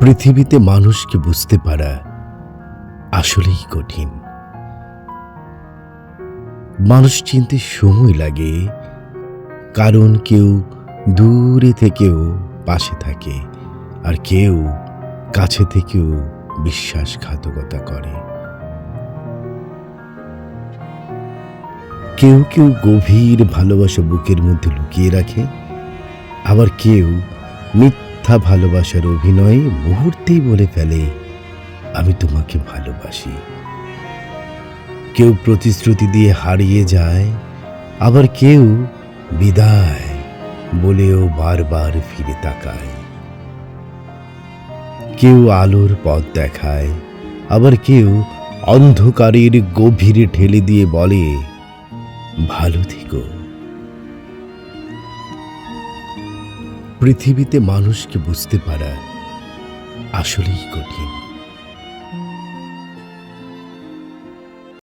পৃথিবীতে মানুষকে বুঝতে পারা আসলেই কঠিন। মানুষ চিনতে সময় লাগে, কারণ কেউ দূরে থেকেও পাশে থাকে, আর কেউ কাছে থেকেও বিশ্বাসঘাতকতা করে। কেউ কেউ গভীর ভালোবাসা বুকের মধ্যে লুকিয়ে রাখে, আবার কেউ মিথ্যা ভালোবাসার অভিনয়ে মুহূর্তেই বলে ফেলে, আমি তোমাকে ভালোবাসি। কেউ প্রতিশ্রুতি দিয়ে হারিয়ে যায়, আবার কেউ বিদায় বলেও বারবার ফিরে তাকায়। কেউ আলোর পথ দেখায়, আবার কেউ অন্ধকারের গভীরে ঠেলে দিয়ে বলে, ভালো থেকো। পৃথিবীতে মানুষকে বুঝতে পারা আসলেই কঠিন।